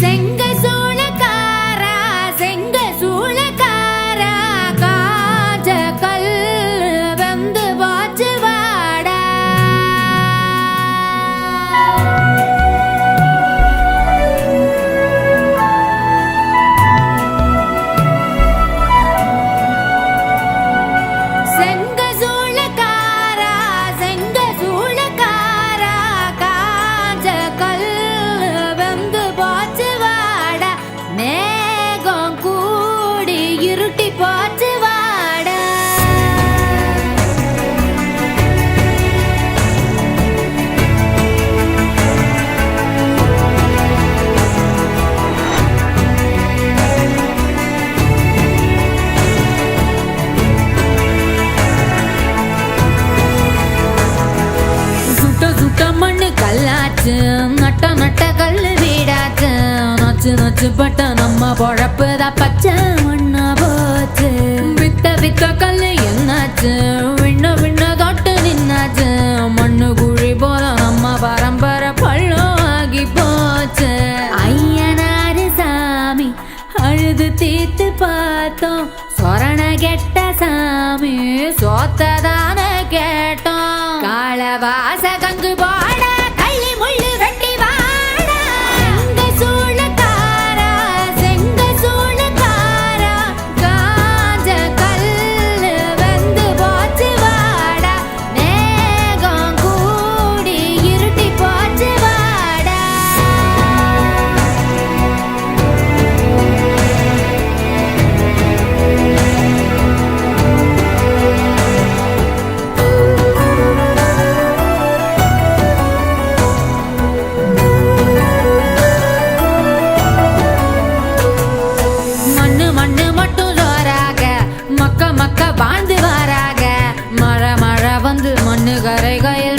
sing சுருட்டி போச்சு வாட. சுட்ட சுட்ட மண்ணு கல்லாச்சு நட்ட நட்ட கல் வீடாச்சு. நச்சு நச்சு பட்ட நம்ம பொழப்புதான் பச்சை ನಿನ್ನಾಜ ವಿಣ್ಣ ವಿಣ್ಣ ದೊಡ್ಡ ನಿನ್ನಾಜ ಮಣ್ಣು ಗುಳಿ ಬೋಲ ನಮ್ಮ ಪರಂಪರ ಪಳ್ಳವಾಗಿ போச்ச. ஐயனாரு சாமி அழுது தீர்த்து பார்த்தோம். சொரண கெட்ட சாமி சோத்ததான கேட்டோம். காலவாச கங்கு போய் கரைகையில்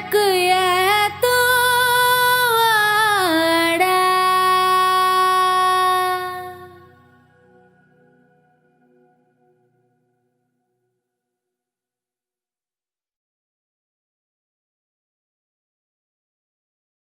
Good.